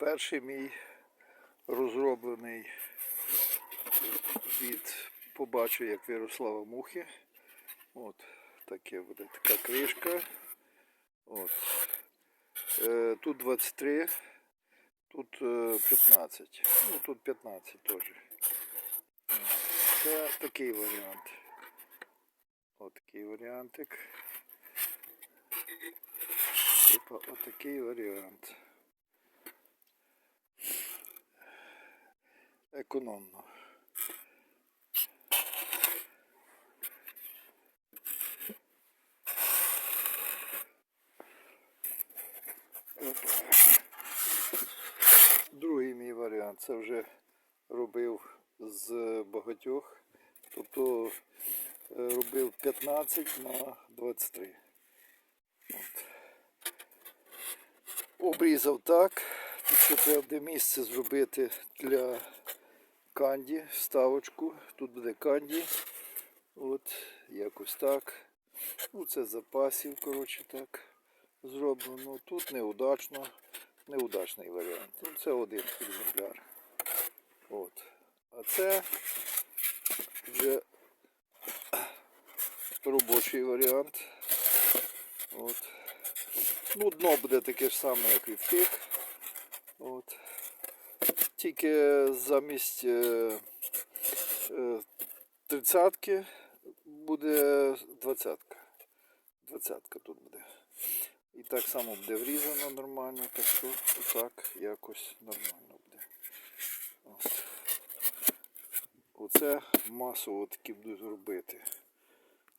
Перший мій розроблений від побачу, як вирослава мухи. От таке буде така кришка. От. Е, тут 23, тут е, 15. Ну тут 15 теж. Це такий варіант. От такий варіантик. Типа отакий варіант. Економно. Другий мій варіант. Це вже робив з багатьох. Тобто е, робив 15 на 23. От. Обрізав так. Тут треба буде місце зробити для канді, вставочку. Тут буде канді. От, якось так. Ну, це запасів, коротше так зроблено. Тут неудачно, неудачний варіант. Ну, це один екземпляр. От. А це вже робочий варіант. От. Ну, дно буде таке ж саме, як і в тих. От. Тільки замість е, е, тридцятки буде двадцятка. Двадцятка тут буде. І так само буде врізано нормально, так що отак якось нормально буде. От. Оце масово такі будуть робити.